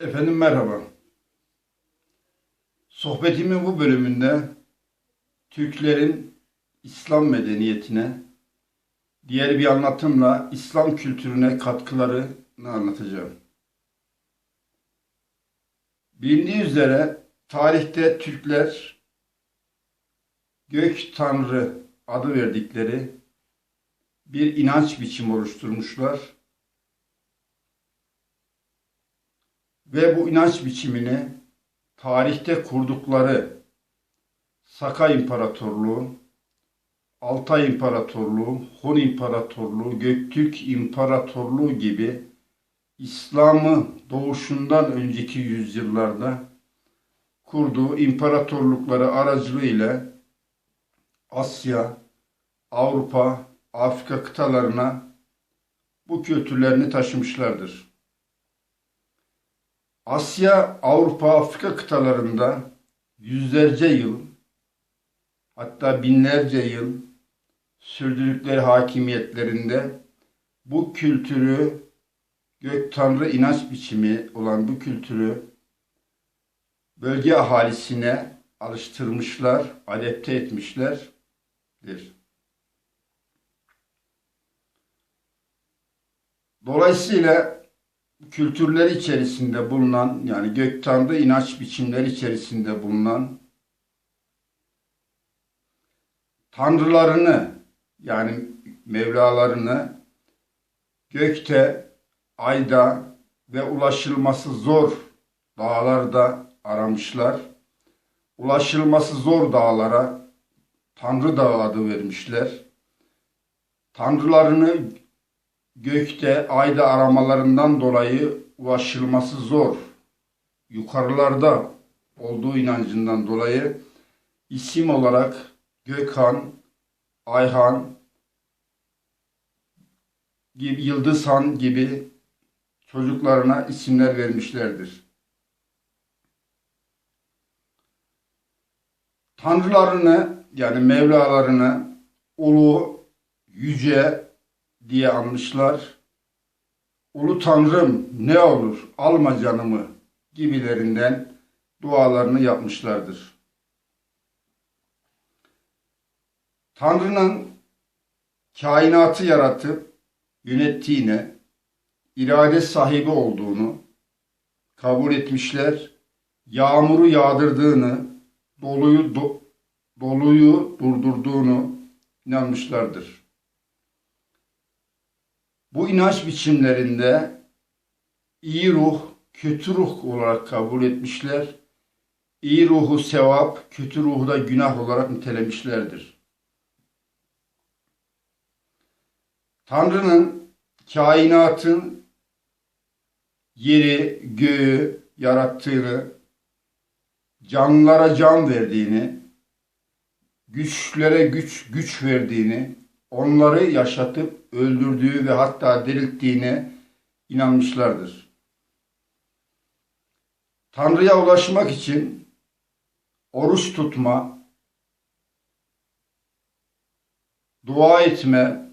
Efendim merhaba. Sohbetimin bu bölümünde Türklerin İslam medeniyetine, diğer bir anlatımla İslam kültürüne katkılarını anlatacağım. Bilindiği üzere tarihte Türkler gök tanrı adı verdikleri bir inanç biçimi oluşturmuşlar. Ve bu inanç biçimini tarihte kurdukları Saka İmparatorluğu, Altay İmparatorluğu, Hun İmparatorluğu, Göktürk İmparatorluğu gibi İslam'ı doğuşundan önceki yüzyıllarda kurduğu imparatorlukları aracılığıyla Asya, Avrupa, Afrika kıtalarına bu kültürlerini taşımışlardır. Asya, Avrupa, Afrika kıtalarında yüzlerce yıl hatta binlerce yıl sürdürdükleri hakimiyetlerinde bu kültürü gök tanrı inanç biçimi olan bu kültürü bölge ahalisine alıştırmışlar, adapte etmişlerdir. Dolayısıyla kültürler içerisinde bulunan yani gök tanrı inanç biçimleri içerisinde bulunan tanrılarını yani mevlalarını gökte, ayda ve ulaşılması zor dağlarda aramışlar. Ulaşılması zor dağlara Tanrı Dağı adı vermişler. Tanrılarını gökte, ayda aramalarından dolayı ulaşılması zor, yukarılarda olduğu inancından dolayı isim olarak Gökhan, Ayhan, gibi, Yıldızhan gibi çocuklarına isimler vermişlerdir. Tanrılarını yani Mevlalarını ulu, yüce diye anmışlar. Ulu Tanrım ne olur alma canımı gibilerinden dualarını yapmışlardır. Tanrı'nın kainatı yaratıp yönettiğine, irade sahibi olduğunu kabul etmişler. Yağmuru yağdırdığını, doluyu do, doluyu durdurduğunu inanmışlardır. Bu inanç biçimlerinde iyi ruh, kötü ruh olarak kabul etmişler. İyi ruhu sevap, kötü ruhu da günah olarak nitelemişlerdir. Tanrı'nın kainatın yeri, göğü yarattığını, canlılara can verdiğini, güçlere güç güç verdiğini, onları yaşatıp öldürdüğü ve hatta dirilttiğine inanmışlardır. Tanrı'ya ulaşmak için oruç tutma, dua etme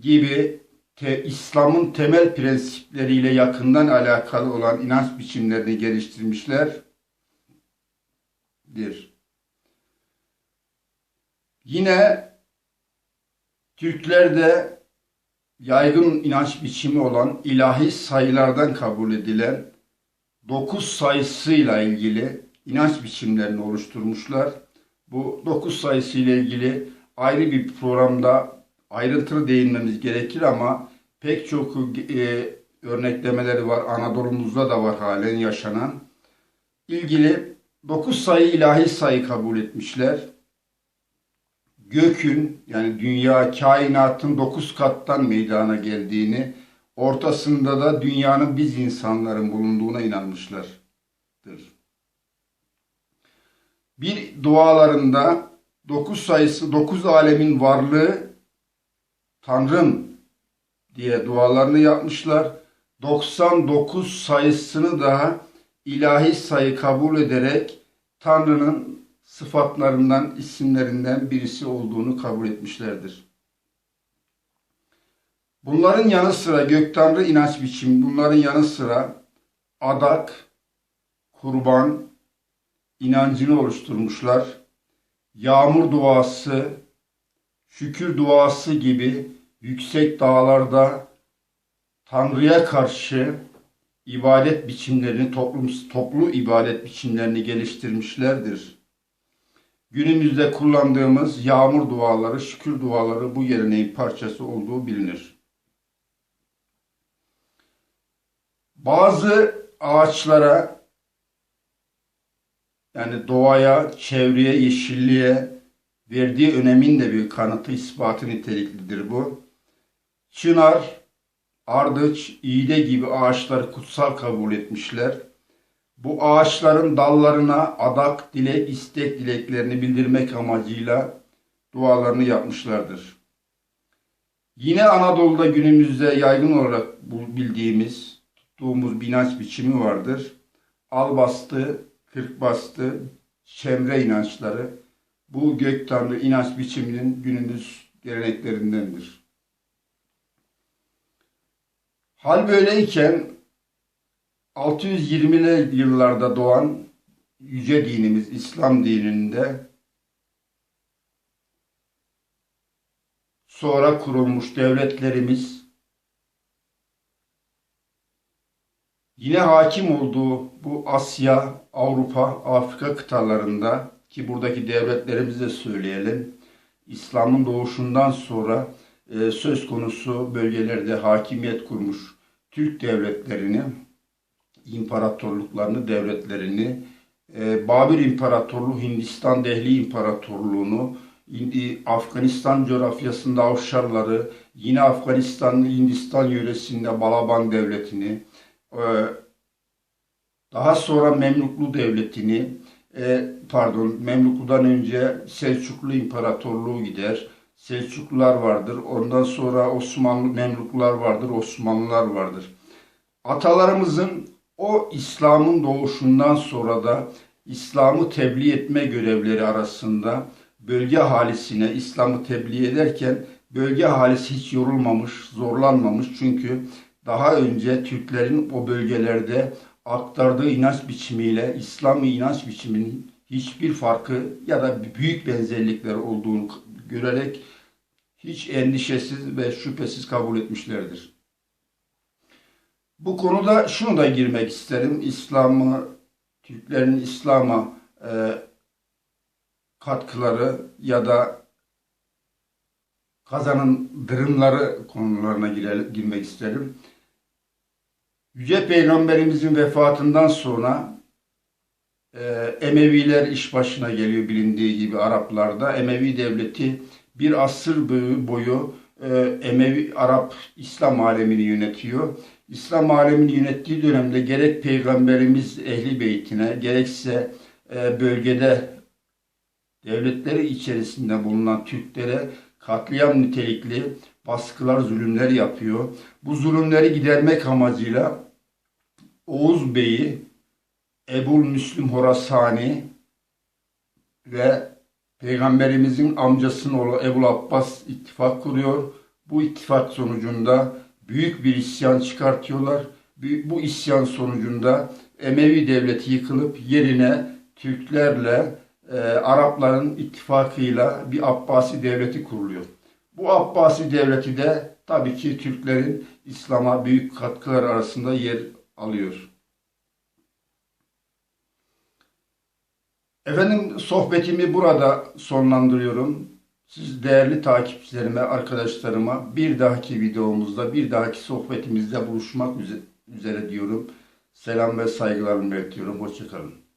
gibi te, İslam'ın temel prensipleriyle yakından alakalı olan inanç biçimlerini geliştirmişlerdir. Yine Türklerde yaygın inanç biçimi olan ilahi sayılardan kabul edilen dokuz sayısıyla ilgili inanç biçimlerini oluşturmuşlar. Bu dokuz sayısıyla ilgili ayrı bir programda ayrıntılı değinmemiz gerekir ama pek çok e, örneklemeleri var. Anadolu'muzda da var halen yaşanan. İlgili dokuz sayı ilahi sayı kabul etmişler gökün yani dünya kainatın dokuz kattan meydana geldiğini, ortasında da dünyanın biz insanların bulunduğuna inanmışlardır. Bir dualarında dokuz sayısı, dokuz alemin varlığı Tanrım diye dualarını yapmışlar. 99 sayısını da ilahi sayı kabul ederek Tanrı'nın sıfatlarından, isimlerinden birisi olduğunu kabul etmişlerdir. Bunların yanı sıra gök tanrı inanç biçimi, bunların yanı sıra adak, kurban inancını oluşturmuşlar. Yağmur duası, şükür duası gibi yüksek dağlarda Tanrı'ya karşı ibadet biçimlerini, toplum, toplu ibadet biçimlerini geliştirmişlerdir. Günümüzde kullandığımız yağmur duaları, şükür duaları bu geleneğin parçası olduğu bilinir. Bazı ağaçlara yani doğaya, çevreye, yeşilliğe verdiği önemin de bir kanıtı, ispatı niteliklidir bu. Çınar, ardıç, iğde gibi ağaçları kutsal kabul etmişler. Bu ağaçların dallarına adak, dilek, istek dileklerini bildirmek amacıyla dualarını yapmışlardır. Yine Anadolu'da günümüzde yaygın olarak bildiğimiz, tuttuğumuz inanç biçimi vardır. Albastı, kırkbastı, çemre inançları bu gök tanrı inanç biçiminin günümüz geleneklerindendir. Hal böyleyken 620'li yıllarda doğan yüce dinimiz İslam dininde sonra kurulmuş devletlerimiz yine hakim olduğu bu Asya, Avrupa, Afrika kıtalarında ki buradaki devletlerimizi de söyleyelim. İslam'ın doğuşundan sonra e, söz konusu bölgelerde hakimiyet kurmuş Türk devletlerini, imparatorluklarını, devletlerini, e, Babür İmparatorluğu, Hindistan Dehli İmparatorluğunu, Afganistan coğrafyasında Avşarları, yine Afganistan, Hindistan yöresinde Balaban Devleti'ni, e, daha sonra Memluklu Devleti'ni, e, pardon Memluklu'dan önce Selçuklu İmparatorluğu gider. Selçuklular vardır. Ondan sonra Osmanlı Memluklular vardır, Osmanlılar vardır. Atalarımızın o İslam'ın doğuşundan sonra da İslam'ı tebliğ etme görevleri arasında bölge halisine İslam'ı tebliğ ederken bölge halisi hiç yorulmamış, zorlanmamış. Çünkü daha önce Türklerin o bölgelerde aktardığı inanç biçimiyle İslam inanç biçiminin hiçbir farkı ya da büyük benzerlikler olduğunu görerek hiç endişesiz ve şüphesiz kabul etmişlerdir. Bu konuda şunu da girmek isterim. İslam'ı, Türklerin İslam'a e, katkıları ya da kazanımları konularına girelim, girmek isterim. Yüce Peygamberimizin vefatından sonra e, Emeviler iş başına geliyor bilindiği gibi Araplarda. Emevi devleti bir asır boyu e, Emevi Arap İslam alemini yönetiyor. İslam alemini yönettiği dönemde gerek Peygamberimiz Ehli Beytine gerekse e, bölgede devletleri içerisinde bulunan Türklere katliam nitelikli baskılar, zulümler yapıyor. Bu zulümleri gidermek amacıyla Oğuz Bey'i Ebul Müslüm Horasani ve Peygamberimizin amcasının oğlu Ebul Abbas ittifak kuruyor. Bu ittifak sonucunda büyük bir isyan çıkartıyorlar. Bu isyan sonucunda Emevi devleti yıkılıp yerine Türklerle e, Arapların ittifakıyla bir Abbasi devleti kuruluyor. Bu Abbasi devleti de tabii ki Türklerin İslam'a büyük katkılar arasında yer alıyor. Efendim sohbetimi burada sonlandırıyorum. Siz değerli takipçilerime, arkadaşlarıma bir dahaki videomuzda, bir dahaki sohbetimizde buluşmak üzere diyorum. Selam ve saygılarımı iletiyorum. Hoşçakalın.